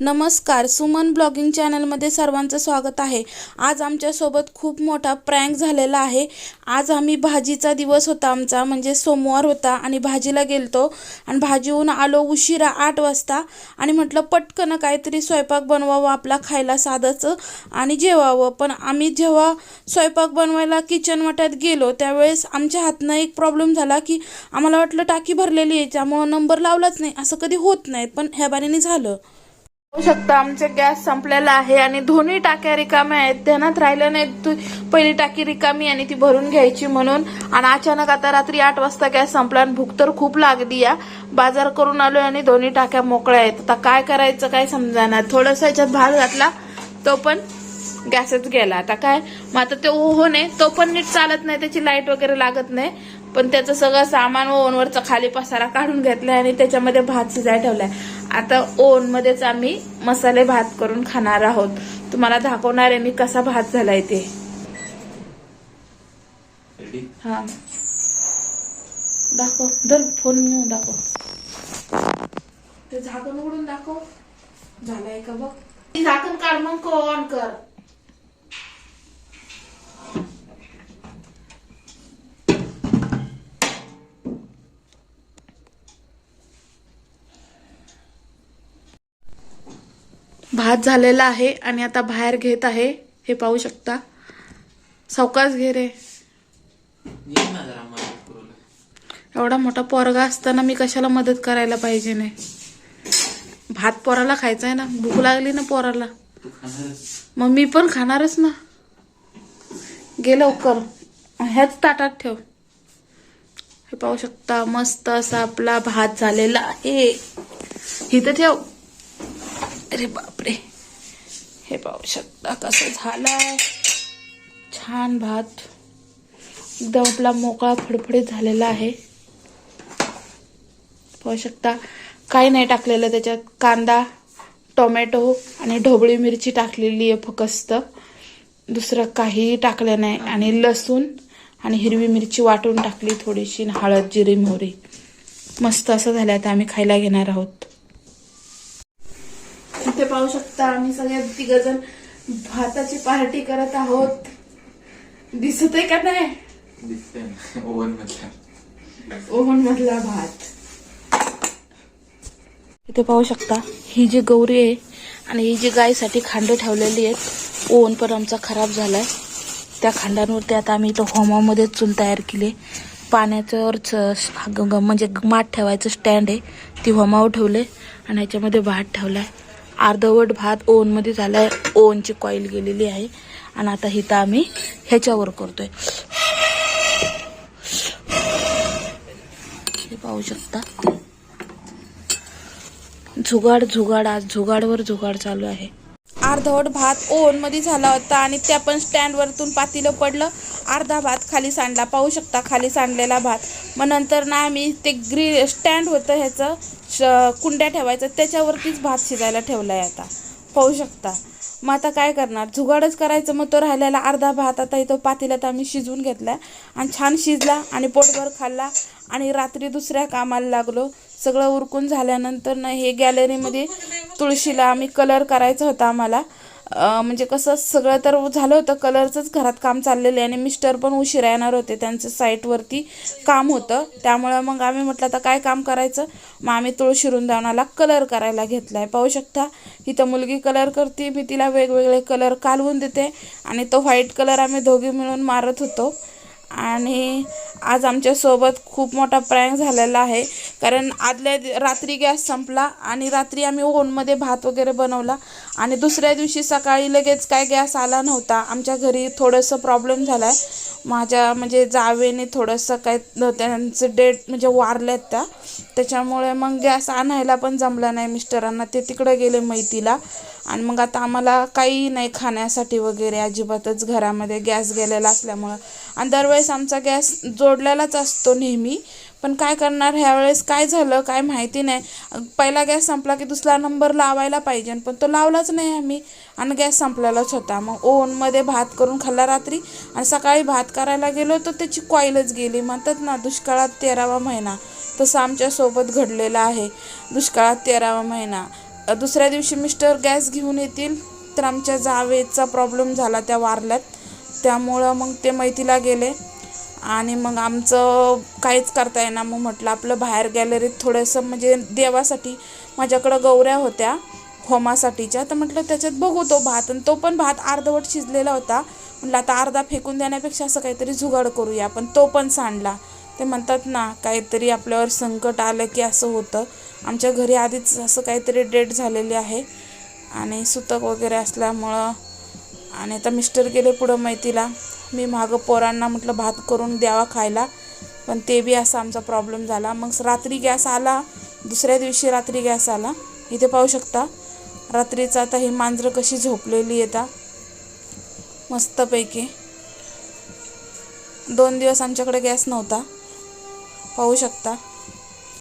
नमस्कार सुमन ब्लॉगिंग चॅनलमध्ये सर्वांचं स्वागत आहे. आज आमच्यासोबत खूप मोठा प्रँक झालेला आहे. आज आम्ही भाजीचा दिवस होता आमचा म्हणजे सोमवार होता आणि भाजीला गेलतो. आणि भाजीहून आलो उशिरा आठ वाजता आणि म्हटलं पटकन काहीतरी स्वयंपाक बनवावं आपला खायला साधंच आणि जेवावं. पण आम्ही जेव्हा स्वयंपाक बनवायला किचन वाट्यात गेलो त्यावेळेस आमच्या हातनं एक प्रॉब्लेम झाला की आम्हाला वाटलं टाकी भरलेली आहे त्यामुळं नंबर लावलाच नाही. असं कधी होत नाही पण ह्या बारीने झालं. होऊ शकतं. आमचे गॅस संपलेला आहे आणि दोन्ही टाक्या रिकाम्या आहेत. ध्यानात राहिलं नाही तू पहिली टाकी रिकामी आणि ती भरून घ्यायची म्हणून. आणि अचानक आता रात्री आठ वाजता गॅस संपला आणि भूक तर खूप लागली या. बाजार करून आलोय आणि दोन्ही टाक्या मोकळ्या आहेत. आता काय करायचं काय समजाना थोडंसं याच्यात भात घातला तो पण गॅसच गेला. आता काय? मग आता ते ओव्हन आहे तो पण नीट चालत नाही. त्याची लाइट वगैरे लागत नाही. पण त्याचं सगळं सामान ओव्हनवरचा खाली पसारा काढून घेतलाय आणि त्याच्यामध्ये भात शिजाय ठेवलाय. आता ओव्हन मध्येच आम्ही मसाले भात करून खाणार आहोत. तुम्हाला दाखवणार आहे मी कसा भात झालाय ते. हा. दाखव. धर फोन घेऊन दाखव. ते झाकण उघडून दाखव. झालंय का बघ? झाकण काढ मग ऑन कर. भात झालेला आहे आणि आता बाहेर घेत आहे. हे पाहू शकता. सावकाश घे रे. एवढा मोठा पोरगा असताना मी कशाला मदत करायला पाहिजे नाही? भात पोराला खायचा आहे ना? भूक लागली ना पोराला? मग मी पण खाणारच ना. गे लवकर. ह्याच ताटात ठेव. हे पाहू शकता मस्त असा आपला भात झालेला आहे. इथं ठेव. अरे बापरे. हे पाहू शकता कसं झालाय. छान भात. एकदम आपला मोकळा फडफडीत झालेला आहे. पाहू शकता काही नाही टाकलेलं त्याच्यात. कांदा टोमॅटो आणि ढोबळी मिरची टाकलेली आहे फकस्त दुसरं काहीही टाकलं नाही. आणि लसूण आणि हिरवी मिरची वाटून टाकली थोडीशी हळद जिरी मोहरी. मस्त असं झालं आता आम्ही खायला घेणार आहोत. पाहू शकता. आम्ही सगळ्या तिघजण भाताची पार्टी करत आहोत. दिसत आहे का नाही? दिसतंय ओव्हन मधला. ओव्हन मधला भात. इथे पाहू शकता ही जी गौरी आहे आणि ही जी गायसाठी खांड ठेवलेली आहेत ओव्हन पण आमचा खराब झालाय. त्या खांडांवरती आता आम्ही इथं होमामध्ये चूल तयार केली पाण्याच्यावरच म्हणजे माठ ठेवायचं स्टँड आहे. ती होमावर ठेवले आणि ह्याच्यामध्ये भात ठेवलाय. अर्धवट भात ओव्हनमध्ये झालाय. ओवनची कॉईल गेलेली आहे. आणि आता इथं आम्ही ह्याच्यावर करतोय. हे पाहू शकता. झुगाड झुगाड आज झुगाडवर झुगाड चालू आहे. अर्धवट भात ओव्हनमध्ये झाला होता आणि त्या पण स्टँडवरतून पातीलं पडलं. अर्धा भात खाली सांडला. पाहू शकता खाली सांडलेला भात. मग नंतर ना आम्ही ते ग्री स्टँड होतं ह्याचं श- कुंड्या ठेवायचं. त्याच्यावरतीच भात शिजायला ठेवला आहे आता. पाहू शकता. मग आता काय करणार? जुगाडच करायचं मग तो राहिलेला अर्धा भात. आता इथं पातेल्यात आम्ही शिजवून घेतला आणि छान शिजला आणि पोटभर खाल्ला. आणि रात्री दुसऱ्या कामाला लागलो. सगळं उरकून झाल्यानंतर ना हे गॅलरीमध्ये तुळशीला आम्ही कलर करायचा होता आम्हाला. म्हणजे कसं सगळं तर झालं होतं कलरचंच घरात काम चाललेलं आहे आणि मिस्टर पण उशिरा येणार होते त्यांचं साईटवरती काम होतं. त्यामुळं मग आम्ही म्हटलं आता काय काम करायचं? मग आम्ही तुळशी वृंदावनाला कलर करायला घेतला आहे पाहू शकता इथं मुलगी कलर करते मी तिला वेगवेगळे कलर कालवून देते आणि तो व्हाईट कलर आम्ही दोघी मिळून मारत होतो. आणि आज आमच्यासोबत खूप मोठा प्रँक झालेला आहे. कारण आदल्या दि- रात्री गॅस संपला आणि रात्री आम्ही ओनमध्ये भात वगैरे बनवला आणि दुसऱ्या दिवशी सकाळी लगेच काय गॅस आला नव्हता. आमच्या घरी थोडंसं प्रॉब्लेम झाला आहे माझ्या म्हणजे जावेने थोडंसं काय त्यांचं डेट म्हणजे वारल्यात त्या. त्याच्यामुळे मग गॅस आणायला पण जमला नाही मिस्टरांना. ते तिकडं गेले मैतीला. आणि मग आता आम्हाला काही नाही खाण्यासाठी वगैरे अजिबातच घरामध्ये गॅस गेलेला असल्यामुळं. आणि दरवेळेस आमचा गॅस जोडलेलाच असतो नेहमी. पण काय करणार? ह्यावेळेस काय झालं काय माहिती नाही. पहिला गॅस संपला की दुसरा नंबर लावायला पाहिजे पण तो लावलाच नाही आम्ही. आणि गॅस संपलेलाच होता. मग ओव्हनमध्ये भात करून खाल्ला रात्री आणि सकाळी भात करायला गेलो तर त्याची कॉईलच गेली. म्हणतात ना दुष्काळात तेरावा महिना. तसं आमच्यासोबत घडलेलं आहे. दुष्काळात तेरावा महिना. दुसऱ्या दिवशी मिस्टर गॅस घेऊन येतील तर आमच्या जावेचा प्रॉब्लेम झाला त्या वारल्यात. त्यामुळं मग ते मैतीला गेले. आणि मग आमचं काहीच करता येईना. मग म्हटलं आपलं बाहेर गॅलरीत थोडंसं म्हणजे देवासाठी माझ्याकडं गौऱ्या होत्या होमासाठीच्या. तर म्हटलं त्याच्यात बघू तो भात. आणि तो पण भात अर्धवट शिजलेला होता. म्हटलं आता अर्धा फेकून देण्यापेक्षा असं काहीतरी जुगाड करूया. पण तो पण सांडला. ते म्हणतात ना काहीतरी आपल्यावर संकट आलं की असं होतं. आमच्या घरी आधीच असं काहीतरी डेट झालेली आहे. आणि सुतक वगैरे असल्यामुळं आणि आता मिस्टर गेले पुढं मैतीला. मी मागं पोरांना म्हटलं भात करून द्यावा खायला. पण ते बी असा आमचा प्रॉब्लेम झाला. मग रात्री गॅस आला. दुसऱ्या दिवशी रात्री गॅस आला. इथे पाहू शकता रात्रीचं आता ही मांजरं कशी झोपलेली येता मस्तपैकी. दोन दिवस आमच्याकडे गॅस नव्हता. पाहू शकता.